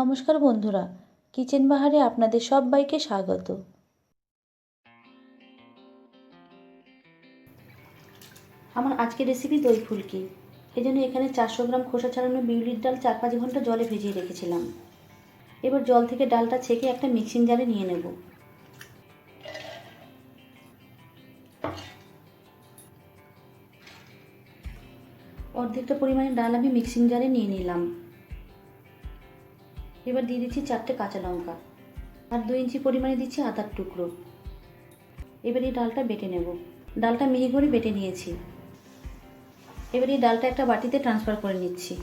নমস্কার বন্ধুরা, কিচেন বাহারে আপনাদের সবাইকে স্বাগত। আমার আজকের রেসিপি দই ফুলকি। এই জন্য এখানে চারশো গ্রাম খোসা ছাড়ানো বিউলির ডাল চার পাঁচ ঘণ্টা জলে ভিজিয়ে রেখেছিলাম। এবার জল থেকে ডালটা ছেঁকে একটা মিক্সিং জারে নিয়ে নেব। অর্ধেকটা পরিমাণে ডাল আমি মিক্সিং জারে নিয়ে নিলাম। এবার দিয়ে দিচ্ছি চারটে কাঁচা লঙ্কা। আর দু ইঞ্চি পরিমাণে দিচ্ছি আদার টুকরো। এবার এই ডালটা বেটে নেব। ডালটা মিহি করে বেটে নিয়েছি। এবার এই ডালটা একটা বাটিতে ট্রান্সফার করে নিচ্ছি।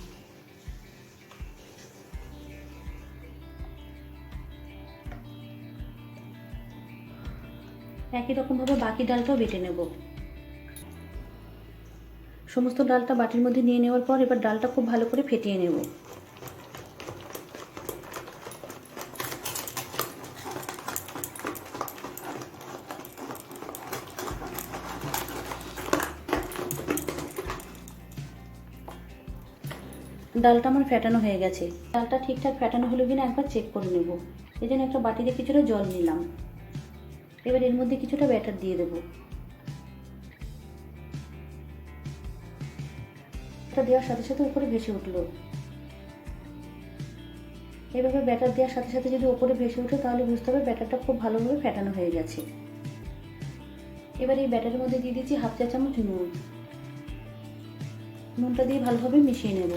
একই রকমভাবে বাকি ডালটাও বেটে নেব। সমস্ত ডালটা বাটির মধ্যে নিয়ে নেওয়ার পর এবার ডালটা খুব ভালো করে ফেটিয়ে নেব। ডালটা আমার ফ্যাটানো হয়ে গেছে। ডালটা ঠিকঠাক ফ্যাটানো হলো কিনা একবার চেক করে নেব। এই জন্য একটা বাটিতে কিছুটা জল নিলাম। এবার এর মধ্যে কিছুটা ব্যাটার দিয়ে দেবো। দেওয়ার সাথে সাথে উপরে ভেসে উঠল। এভাবে ব্যাটার দেওয়ার সাথে সাথে যদি ওপরে ভেসে ওঠে, তাহলে বুঝতে হবে ব্যাটারটা খুব ভালোভাবে ফ্যাটানো হয়ে গেছে। এবার এই ব্যাটারের মধ্যে দিয়ে দিচ্ছি হাফ চা চামচ নুন। নুনটা দিয়ে ভালোভাবে মিশিয়ে নেব।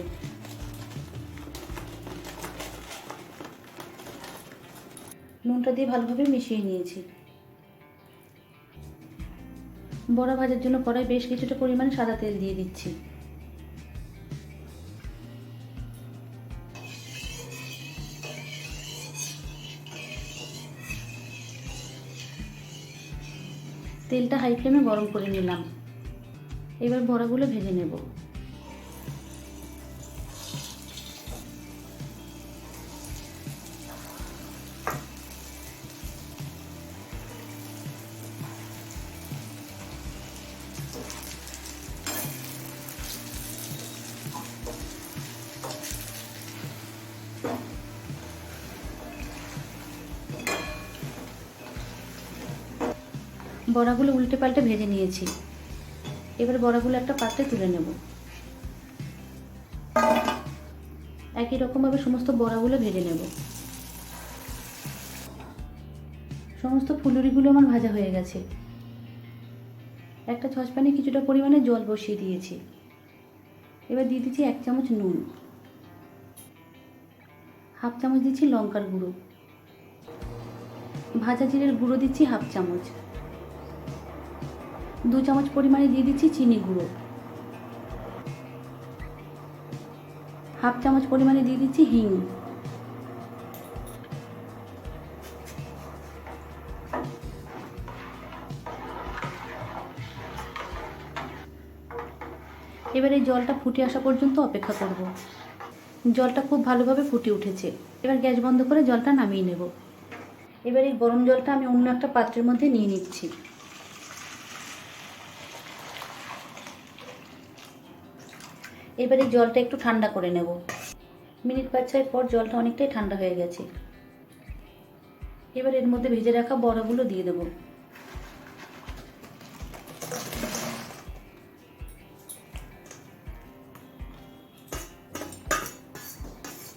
নুনটা দিয়ে ভালোভাবে মিশিয়ে নিয়েছি। বড়া ভাজার জন্য কড়াই বেশ কিছুটা পরিমাণ সাদা তেল দিয়ে দিচ্ছি। তেলটা হাই ফ্লেমে গরম করে নিলাম। এবার বড়াগুলো ভেজে নেব। বড়াগুলো উল্টে পাল্টে ভেজে নিয়েছি। এবার বড়াগুলো একটা পাত্রে তুলে নেব। একই রকমভাবে সমস্ত বড়াগুলো ভেজে নেব। সমস্ত ফুলুরিগুলো আমার ভাজা হয়ে গেছে। একটা সসপ্যানে কিছুটা পরিমাণে জল বসিয়ে দিয়েছি। এবার দিয়ে দিচ্ছি এক চামচ নুন। হাফ চামচ দিচ্ছি লঙ্কার গুঁড়ো। ভাজা জিরের গুঁড়ো দিচ্ছি হাফ চামচ। দু চামচ পরিমাণে দিয়ে দিচ্ছি চিনি গুঁড়ো। হাফ চামচ পরিমাণে দিয়ে দিচ্ছি হিং। এবার জলটা ফুটে আসা পর্যন্ত অপেক্ষা করব। জলটা খুব ভালোভাবে ফুটে উঠেছে। এবার গ্যাস বন্ধ করে জলটা নামিয়ে নেব। এবার এই গরম জলটা আমি অন্য একটা পাত্রের মধ্যে নিয়ে নিচ্ছি। এবারে জলটা একটু ঠান্ডা করে নেব। মিনিট পাঁচ ছয় পর জলটা অনেকটাই ঠান্ডা হয়ে গেছে। এবার এর মধ্যে ভেজে রাখা বড়াগুলো দিয়ে দেবো।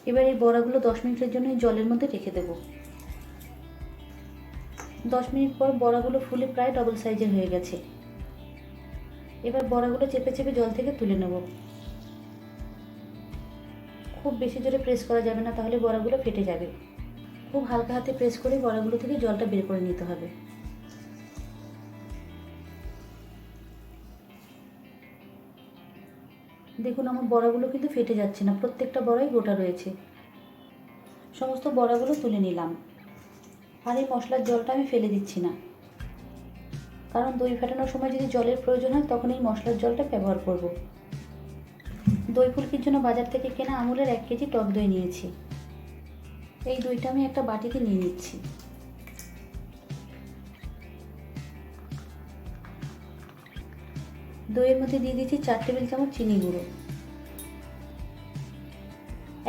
এবার এই বড়াগুলো দশ মিনিটের জন্য জলের মধ্যে রেখে দেবো। দশ মিনিট পর বড়াগুলো ফুলে প্রায় ডবল সাইজের হয়ে গেছে। এবার বড়াগুলো চেপে চেপে জল থেকে তুলে নেব। খুব বেশি জোরে প্রেস করা যাবে না, তাহলে বড়াগুলো ফেটে যাবে। খুব হালকা হাতে প্রেস করে বড়াগুলো থেকে জলটা বের করে নিতে হবে। দেখুন, আমার বড়াগুলো কিন্তু ফেটে যাচ্ছে না, প্রত্যেকটা বড়াই গোটা রয়েছে। সমস্ত বড়াগুলো তুলে নিলাম। আর এই মশলার জলটা আমি ফেলে দিচ্ছি না। কারণ দই ফেটানোর সময় যদি জলের প্রয়োজন হয়, তখন এই মশলার জলটা ব্যবহার করব। দই ফুলকির জন্য বাজার থেকে কেনা আমুলের এক কেজি টক দই নিয়েছি। এই দইটা আমি একটা বাটিতে নিয়ে নিচ্ছি। দইয়ের মধ্যে দিয়ে দিচ্ছি চার টেবিল চামচ চিনি গুঁড়ো।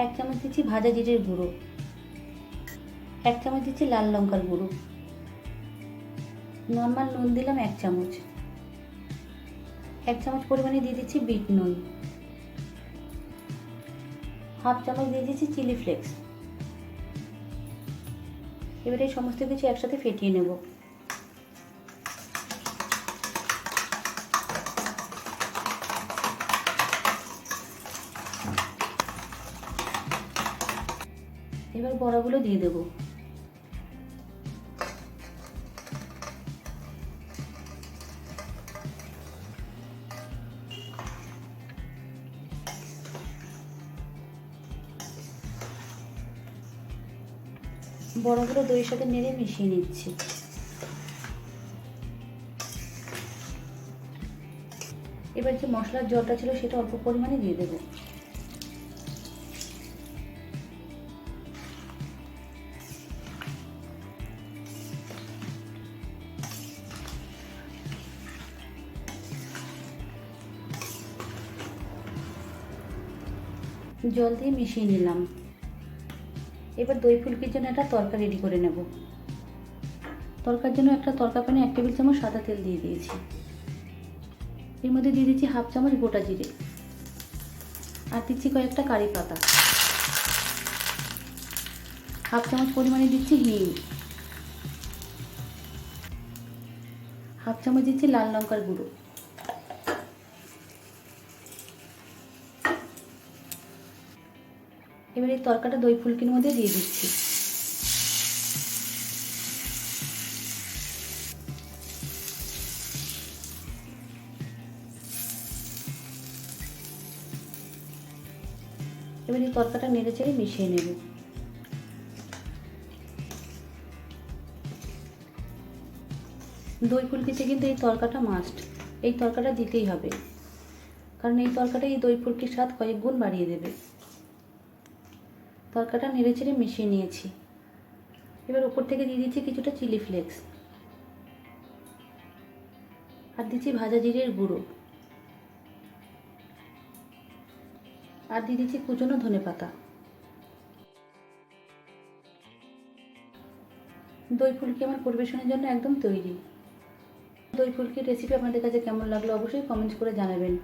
এক চামচ দিচ্ছি ভাজা জিরের গুঁড়ো। এক চামচ দিচ্ছি লাল লঙ্কার গুঁড়ো। নর্মাল নুন দিলাম এক চামচ। এক চামচ পরিমাণে দিয়ে দিচ্ছি বিট নুন। হাফ চামচ দিয়ে দিয়েছি চিলি ফ্লেক্স। এবারে সমস্ত কিছু একসাথে ফেটিয়ে নেব। এবার বড়াগুলো দিয়ে দেবো। বড়াগুলো দইয়ের সাথে নেড়ে মিশিয়ে নিচ্ছি। এবার যে মশলার জলটা ছিল সেটা অল্প পরিমাণে দিয়ে দেবো। জল দিয়ে মিশিয়ে নিলাম। এবার দই ফুলকির জন্য একটা তরকা রেডি করে নেব। তরকার জন্য একটা তরকা প্যানে এক টেবিল চামচ সাদা তেল দিয়ে দিয়েছি। এর মধ্যে দিয়ে দিচ্ছি হাফ চামচ গোটা জিরে। আর দিচ্ছি কয়েকটা কারি পাতা। হাফ চামচ পরিমাণে দিচ্ছি হিং। হাফ চামচ দিচ্ছি লাল লঙ্কার গুঁড়ো। এবার এই তরকাটা দই ফুলকির মধ্যে দিয়ে দিচ্ছি। এবার এই তরকাটা নেড়ে চেড়ে মিশিয়ে নেব। দই ফুলকিতে কিন্তু এই তরকাটা মাস্ট এই তরকাটা দিতেই হবে। কারণ এই তরকাটা এই দই ফুলকির স্বাদ কয়েক গুণ বাড়িয়ে দেবে। তরকাটা নেড়ে চেড়ে মিশিয়ে নিয়েছি। এবার উপর থেকে দিয়ে দিচ্ছি কিছুটা চিলি ফ্লেক্স। আর দিচ্ছি ভাজা জিরের গুঁড়ো। আর দিয়ে দিচ্ছি কুচনো ধনে পাতা। দই ফুলকি আমার পরিবেশনের জন্য একদম তৈরি। দই ফুলকির রেসিপি আপনাদের কাছে কেমন লাগল অবশ্যই কমেন্টস করে জানাবেন।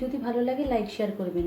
যদি ভালো লাগে লাইক শেয়ার করবেন।